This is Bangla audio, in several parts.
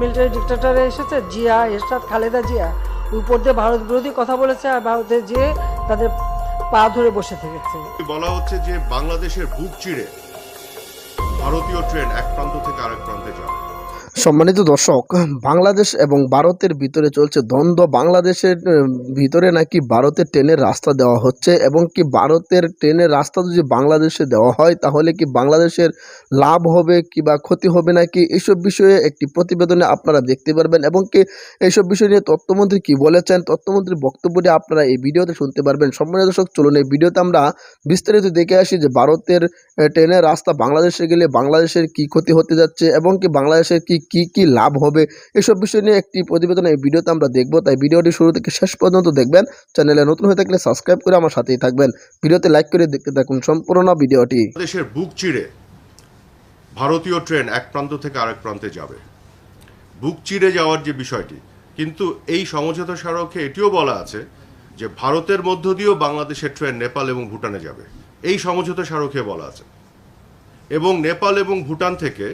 মিলিটারি ডিক্টেটর এসেছে, জিয়া, এরশাদ, খালেদা জিয়া। উপর দিয়ে ভারত বিরোধী কথা বলেছে আর ভারতে যে তাদের পা ধরে বসে থেকেছে। বলা হচ্ছে যে বাংলাদেশের বুক চিড়ে ভারতীয় ট্রেন এক প্রান্ত থেকে আরেক প্রান্তে যাবে। সম্মানিত দর্শক, বাংলাদেশ এবং ভারতের ভিতরে চলছে দ্বন্দ্ব। বাংলাদেশের ভিতরে নাকি ভারতের ট্রেনের রাস্তা দেওয়া হচ্ছে এবং কি ভারতের ট্রেনের রাস্তা যদি বাংলাদেশে দেওয়া হয়, তাহলে কি বাংলাদেশের লাভ হবে কি বা ক্ষতি হবে নাকি? এইসব বিষয়ে একটি প্রতিবেদনে আপনারা দেখতে পারবেন এবং কি এইসব বিষয় নিয়ে তথ্যমন্ত্রী কি বলেছেন, তথ্যমন্ত্রীর বক্তব্যটি আপনারা এই ভিডিওতে শুনতে পারবেন। সম্মানিত দর্শক, চলুন এই ভিডিওতে আমরা বিস্তারিত দেখে আসি যে ভারতের ট্রেনের রাস্তা বাংলাদেশে গেলে বাংলাদেশের কি ক্ষতি হতে যাচ্ছে এবং কি বাংলাদেশের কি কি কি লাভ হবে? এসব বিষয় নিয়ে একটি প্রতিবেদন এই ভিডিওতে আমরা দেখব। তাই ভিডিওটি শুরু থেকে শেষ পর্যন্ত দেখবেন। চ্যানেলে নতুন হয়ে থাকলে সাবস্ক্রাইব করে আমার সাথেই থাকবেন। ভিডিওতে লাইক করে দেখতে থাকুন সম্পূর্ণ ভিডিওটি। দেশের বুক চিড়ে ভারতীয় ট্রেন এক প্রান্ত থেকে আরেক প্রান্তে যাবে। বুক চিড়ে যাওয়ার যে বিষয়টি, কিন্তু এই সমঝোতা স্মারকে এটিও বলা আছে যে ভারতের মধ্য দিয়েও বাংলাদেশের ট্রেন নেপাল এবং ভুটানে যাবে। এই সমঝোতা স্মারকে বলা আছে। এবং নেপাল এবং ভুটান থেকে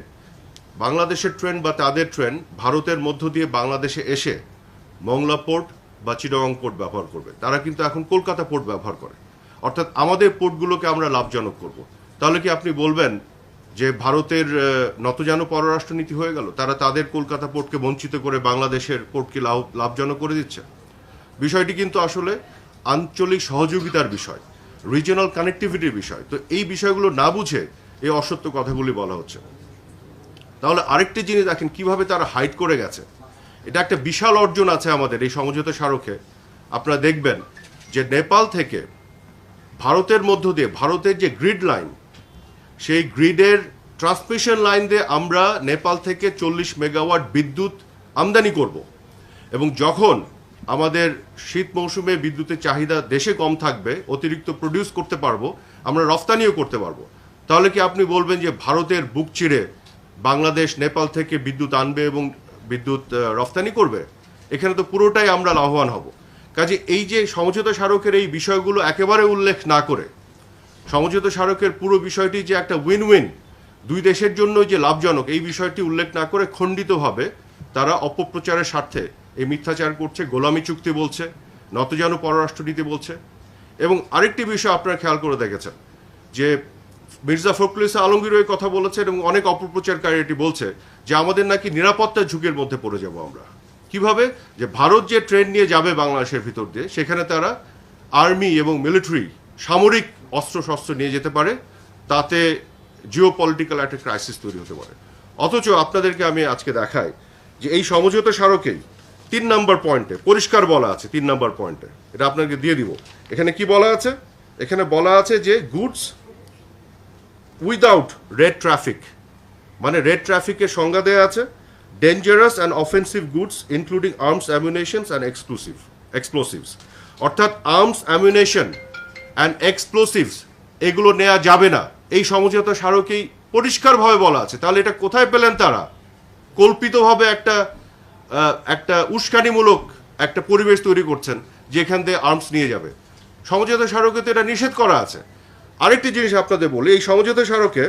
বাংলাদেশের ট্রেন বা তাদের ট্রেন ভারতের মধ্য দিয়ে বাংলাদেশে এসে মংলা পোর্ট বা চিটাগং পোর্ট ব্যবহার করবে। তারা কিন্তু এখন কলকাতা পোর্ট ব্যবহার করে। অর্থাৎ আমাদের পোর্টগুলোকে আমরা লাভজনক করব। তাহলে কি আপনি বলবেন যে ভারতের নতজানু পররাষ্ট্রনীতি হয়ে গেল? তারা তাদের কলকাতা পোর্টকে বঞ্চিত করে বাংলাদেশের পোর্টকে লাভ, লাভজনক করে দিচ্ছে? বিষয়টি কিন্তু আসলে আঞ্চলিক সহযোগিতার বিষয় রিজিওনাল কানেক্টিভিটির বিষয়। তো এই বিষয়গুলো না বুঝে এই অসত্য কথাগুলি বলা হচ্ছে। তাহলে আরেকটি জিনিস দেখেন, কীভাবে তারা হাইড করে গেছে। এটা একটা বিশাল অর্জন আছে আমাদের এই সমঝোতা স্মারকে। আপনারা দেখবেন যে নেপাল থেকে ভারতের মধ্য দিয়ে, ভারতের যে গ্রিড লাইন সেই গ্রিডের ট্রান্সমিশন লাইন দিয়ে আমরা নেপাল থেকে চল্লিশ মেগাওয়াট বিদ্যুৎ আমদানি করব। এবং যখন আমাদের শীত মৌসুমে বিদ্যুতের চাহিদা দেশে কম থাকবে, অতিরিক্ত প্রডিউস করতে পারব, আমরা রফতানিও করতে পারব। তাহলে কি আপনি বলবেন যে ভারতের বুক চিড়ে বাংলাদেশ, নেপাল থেকে বিদ্যুৎ আনবে এবং বিদ্যুৎ রফতানি করবে, এখানে তো পুরোটাই আমরা লাভবান হব। কাজে এই যে সমঝোতা স্মারকের এই বিষয়গুলো একেবারে উল্লেখ না করে, সমঝোতা স্মারকের পুরো বিষয়টি যে একটা উইন উইন দুই দেশের জন্য যে লাভজনক, এই বিষয়টি উল্লেখ না করে খণ্ডিতভাবে তারা অপপ্রচারের স্বার্থে এই মিথ্যাচার করছে, গোলামি চুক্তি বলছে নতজানু পররাষ্ট্রনীতি বলছে। এবং আরেকটি বিষয় আপনারা খেয়াল করে দেখেছেন যে মির্জা ফখরুল ইসলাম আলমগীর ওই কথা বলেছেন এবং অনেক অপপ্রচারকারী এটি বলছে যে আমাদের নাকি নিরাপত্তার ঝুঁকির মধ্যে পড়ে যাব আমরা। কীভাবে? যে ভারত যে ট্রেন নিয়ে যাবে বাংলাদেশের ভিতর দিয়ে, সেখানে তারা আর্মি এবং মিলিটারি সামরিক অস্ত্রশস্ত্র নিয়ে যেতে পারে, তাতে জিও পলিটিক্যাল একটা ক্রাইসিস তৈরি হতে পারে। অথচ আপনাদেরকে আমি আজকে দেখাই যে এই সমঝোতা স্মারকেই তিন নম্বর পয়েন্টে, পরিষ্কার বলা আছে তিন নম্বর পয়েন্টে, এটা আপনাকে দিয়ে দিব। এখানে কি বলা আছে? এখানে বলা আছে যে গুডস উইদাউট রেড ট্রাফিক মানে রেড ট্রাফিকের সংজ্ঞা দেওয়া আছে dangerous and offensive goods including arms ammunitions and exclusive explosives অর্থাৎ আর্মস অ্যামিউনেশন অ্যান্ড এক্সপ্লোসিভস এগুলো নেওয়া যাবে না। এই সমঝোতা স্মারকেই পরিষ্কারভাবে বলা আছে। তাহলে এটা কোথায় পেলেন তারা? কল্পিতভাবে একটা একটা উস্কানিমূলক একটা পরিবেশ তৈরি করছেন, যেখান থেকে আর্মস নিয়ে যাবে। সমঝোতা স্মারকে তো এটা নিষেধ করা আছে। আরেকটি জিনিস আপনাদের বলি, এই সমঝোতা স্মারকে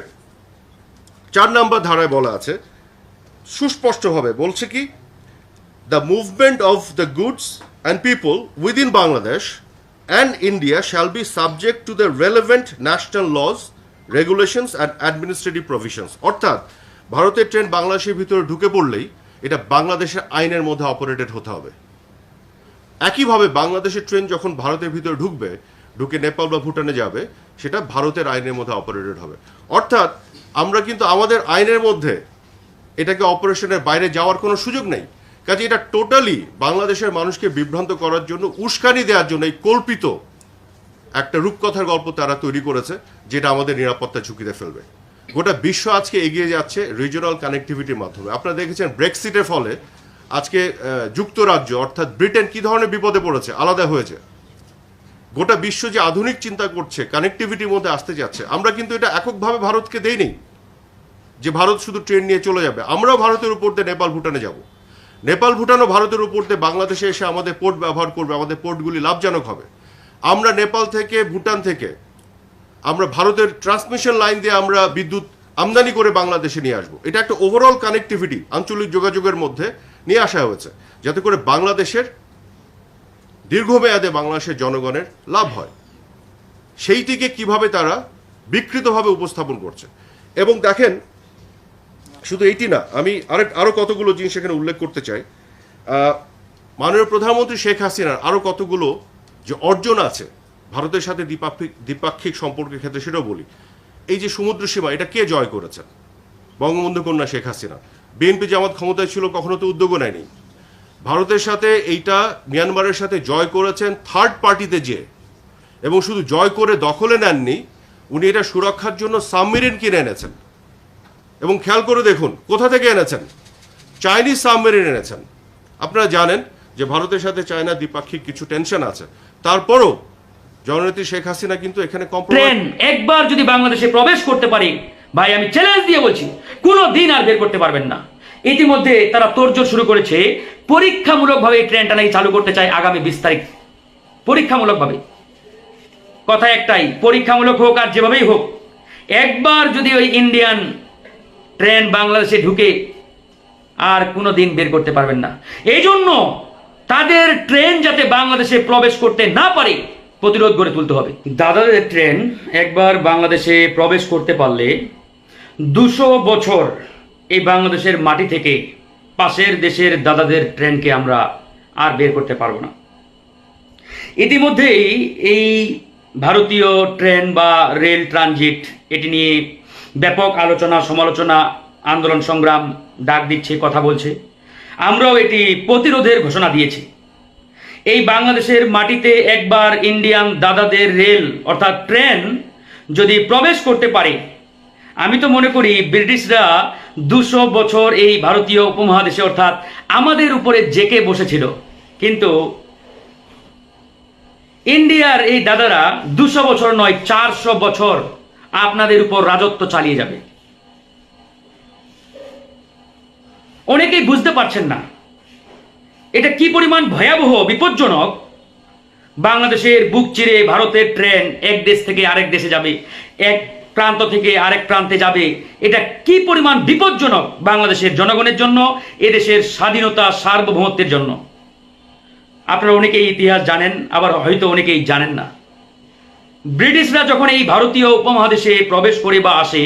চার নাম্বার ধারায় বলা আছে, সুস্পষ্টভাবে বলছে কি the movement of the goods and people within Bangladesh and India shall be subject to the relevant national laws regulations and administrative provisions অর্থাৎ, ভারতের ট্রেন বাংলাদেশের ভিতরে ঢুকে পড়লেই এটা বাংলাদেশের আইনের মধ্যে অপারেটেড হতে হবে। একইভাবে বাংলাদেশের ট্রেন যখন ভারতের ভিতরে ঢুকবে ঢুকে নেপাল বা ভুটানে যাবে, সেটা ভারতের আইনের মধ্যে অপারেটেড হবে। অর্থাৎ আমরা কিন্তু আমাদের আইনের মধ্যে এটাকে অপারেশনের বাইরে যাওয়ার কোনো সুযোগ নেই। কাজে এটা টোটালি বাংলাদেশের মানুষকে বিভ্রান্ত করার জন্য, উস্কানি দেওয়ার জন্য এই কল্পিত একটা রূপকথার গল্প তারা তৈরি করেছে, যেটা আমাদের নিরাপত্তা ঝুঁকিতে ফেলবে। গোটা বিশ্ব আজকে এগিয়ে যাচ্ছে রিজিওনাল কানেক্টিভিটির মাধ্যমে। আপনারা দেখেছেন ব্রেক্সিটের ফলে আজকে যুক্তরাজ্য, অর্থাৎ ব্রিটেন কি ধরনের বিপদে পড়েছে? আলাদা হয়েছে। গোটা বিশ্ব যে আধুনিক চিন্তা করছে কানেক্টিভিটির মধ্যে আসতে যাচ্ছে, আমরা কিন্তু এটা এককভাবে ভারতকে দেইনি যে ভারত শুধু ট্রেন নিয়ে চলে যাবে। আমরাও ভারতের উপর দিয়ে নেপাল, ভুটানে যাব। নেপাল, ভুটানও ভারতের উপর দিয়ে বাংলাদেশে এসে আমাদের পোর্ট ব্যবহার করবে, আমাদের পোর্টগুলি লাভজনক হবে। আমরা নেপাল থেকে, ভুটান থেকে, আমরা ভারতের ট্রান্সমিশন লাইন দিয়ে আমরা বিদ্যুৎ আমদানি করে বাংলাদেশে নিয়ে আসব। এটা একটা ওভারঅল কানেক্টিভিটি আঞ্চলিক যোগাযোগের মধ্যে নিয়ে আসা হয়েছে, যাতে করে বাংলাদেশের দীর্ঘমেয়াদে বাংলাদেশের জনগণের লাভ হয়। সেইটিকে কীভাবে তারা বিকৃতভাবে উপস্থাপন করছে? এবং দেখেন, শুধু এইটি না, আমি আরেক আরও কতগুলো জিনিস এখানে উল্লেখ করতে চাই। মাননীয় প্রধানমন্ত্রী শেখ হাসিনার আরও কতগুলো যে অর্জন আছে, ভারতের সাথে দ্বিপাক্ষিক দ্বিপাক্ষিক সম্পর্কের ক্ষেত্রে সেটাও বলি। এই যে সমুদ্র সীমা, এটা কে জয় করেছেন? বঙ্গবন্ধু কন্যা শেখ হাসিনা। বিএনপি জামাত ক্ষমতায় ছিল, কখনো তো উদ্যোগও নেয়নি। ভারতের সাথে এইটা মিয়ানমারের সাথে জয় করেছেন থার্ড পার্টিতে যে, এবং শুধু জয় করে দখলে নেননি, উনি এটা সুরক্ষার জন্য সাবমেরিন কিনে এনেছেন। এবং খেয়াল করে দেখুন, কোথা থেকে এনেছেন? চাইনিজ সাবমেরিন এনেছেন। আপনারা জানেন যে ভারতের সাথে চায়না দ্বিপাক্ষিক কিছু টেনশন আছে। তারপরও জননেত্রী শেখ হাসিনা কিন্তু এখানে ট্রেন একবার যদি বাংলাদেশে প্রবেশ করতে পারি, ভাই, আমি চ্যালেঞ্জ দিয়ে বলছি, কোনো দিন আর বের করতে পারবেন না। ইতিমধ্যে তারা তোড়জোড় শুরু করেছে। পরীক্ষামূলকভাবে এই ট্রেনটা নাকি চালু করতে চায় আগামী বিশ তারিখ। পরীক্ষামূলকভাবে। কথা একটাই, পরীক্ষামূলক হোক আর যেভাবেই হোক, একবার যদি ওই ইন্ডিয়ান ট্রেন বাংলাদেশে ঢুকে আর কোনো দিন বের করতে পারবেন না। এই জন্য তাদের ট্রেন যাতে বাংলাদেশে প্রবেশ করতে না পারে, প্রতিরোধ গড়ে তুলতে হবে। দাদাদের ট্রেন একবার বাংলাদেশে প্রবেশ করতে পারলে দুশো বছর এই বাংলাদেশের মাটি থেকে পাশের দেশের দাদাদের ট্রেনকে আমরা আর বের করতে পারব না। ইতিমধ্যেই এই ভারতীয় ট্রেন বা রেল ট্রানজিট, এটি নিয়ে ব্যাপক আলোচনা, সমালোচনা, আন্দোলন সংগ্রাম, ডাক দিচ্ছে, কথা বলছে। আমরাও এটি প্রতিরোধের ঘোষণা দিয়েছি। এই বাংলাদেশের মাটিতে একবার ইন্ডিয়ান দাদাদের রেল, অর্থাৎ ট্রেন, যদি প্রবেশ করতে পারে আমি তো মনে করি ব্রিটিশরা দুশো বছর এই ভারতীয় উপমহাদেশে, অর্থাৎ আমাদের উপরে জেকে বসেছিল। কিন্তু ইন্ডিয়ার এই দাদারা দুশো বছর নয়, চারশো বছর আপনাদের উপর রাজত্ব চালিয়ে যাবে। অনেকেই বুঝতে পারছেন না, এটা কি পরিমাণ ভয়াবহ, বিপজ্জনক? বাংলাদেশের বুক চিরে ভারতের ট্রেন এক দেশ থেকে আরেক দেশে যাবে, এক প্রান্ত থেকে আরেক প্রান্তে যাবে। এটা কি পরিমাণ বিপজ্জনক বাংলাদেশের জনগণের জন্য, এদেশের স্বাধীনতা সার্বভৌমত্বের জন্য? আপনারা অনেকেই ইতিহাস জানেন, আবার হয়তো অনেকেই জানেন না। ব্রিটিশরা যখন এই ভারতীয় উপমহাদেশে প্রবেশ করে বা আসে,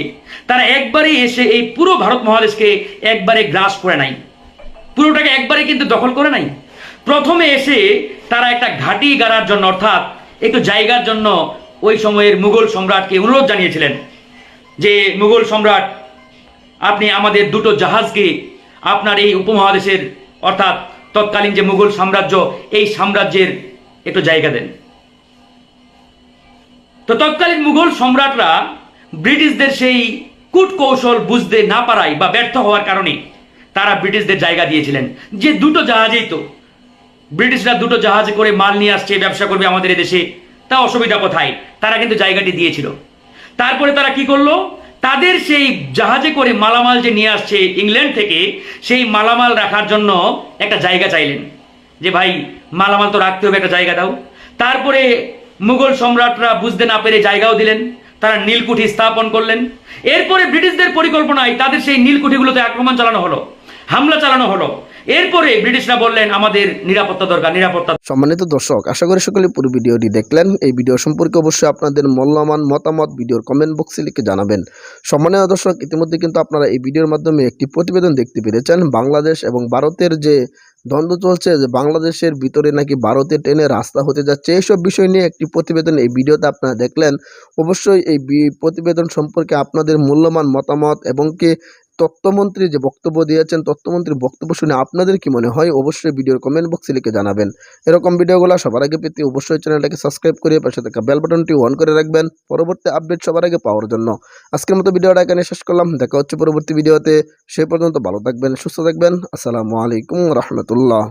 তারা একবারে এসে এই পুরো ভারত মহাদেশকে একবারে গ্রাস করে নাই। পুরোটাকে একবারে কিন্তু দখল করে নাই। প্রথমে এসে তারা একটা ঘাঁটি গাড়ার জন্য, অর্থাৎ একটু জায়গার জন্য ওই সময়ের মুঘল সম্রাটকে অনুরোধ জানিয়েছিলেন যে, মুঘল সম্রাট, আপনি আমাদের দুটো জাহাজকে আপনার এই উপমহাদেশের, অর্থাৎ তৎকালীন যে মুঘল সাম্রাজ্য, এই সাম্রাজ্যের একটু জায়গা দেন। তো তৎকালীন মুঘল সম্রাটরা ব্রিটিশদের সেই কূট কৌশল বুঝতে না পারায় বা ব্যর্থ হওয়ার কারণে তারা ব্রিটিশদের জায়গা দিয়েছিলেন। যে দুটো জাহাজেই তো, ব্রিটিশরা দুটো জাহাজে করে মাল নিয়ে আসছে, ব্যবসা করবে আমাদের দেশে তা অসুবিধা কোথায়? তারা কিন্তু জায়গাটি দিয়েছিল। তারপরে তারা কি করল? তাদের সেই জাহাজে করে মালামাল যে নিয়ে আসছে ইংল্যান্ড থেকে, সেই মালামাল রাখার জন্য একটা জায়গা চাইলেন। যে ভাই, মালামাল তো রাখতে হবে, একটা জায়গা দাও। তারপরে মুঘল সম্রাটরা বুঝতে না পেরে জায়গাও দিলেন। তারা নীলকুঠি স্থাপন করলেন। এরপরে ব্রিটিশদের পরিকল্পনায় তাদের সেই নীলকুঠিগুলোতে আক্রমণ চালানো হলো, হামলা চালানো হলো। এরপরে ব্রিটিশরা বললেন, আমাদের নিরাপত্তা দরকার, নিরাপত্তা সম্মানিত দর্শক, আশা করি সকলে পুরো ভিডিওটি দেখলেন। এই ভিডিও সম্পর্কে অবশ্যই আপনাদের মূল্যবান মতামত ভিডিওর কমেন্ট বক্সে লিখে জানাবেন। সম্মানিত দর্শক, ইতিমধ্যে কিন্তু আপনারা এই ভিডিওর মাধ্যমে একটি প্রতিবেদন দেখতে পেরেছেন। বাংলাদেশ এবং ভারতের যে দ্বন্দ্ব চলছে, যে বাংলাদেশের ভিতরে নাকি ভারতের ট্রেনে রাস্তা হতে যাচ্ছে এইসব বিষয় নিয়ে একটি প্রতিবেদন এই ভিডিওতে আপনারা দেখলেন। অবশ্যই এই প্রতিবেদন সম্পর্কে আপনাদের মূল্যবান মতামত এবং কি তথ্যমন্ত্রী যে বক্তব্য দিয়েছেন, তত্ত্বমন্ত্রীর বক্তব্য শুনে আপনাদের কি মনে হয়? অবশ্যই ভিডিওর কমেন্ট বক্সে লিখে জানাবেন। এরকম ভিডিওগুলো সবার আগে পেতে অবশ্যই চ্যানেলটাকে সাবস্ক্রাইব করে পাশে থাকা বেল বাটনটি অন করে রাখবেন পরবর্তী আপডেট সবার আগে পাওয়ার জন্য। আজকের মতো ভিডিওটা এখানে শেষ করলাম। দেখা হচ্ছে পরবর্তী ভিডিওতে। সে পর্যন্ত ভালো থাকবেন, সুস্থ থাকবেন। আসসালামু আলাইকুম রহমতুল্লাহ।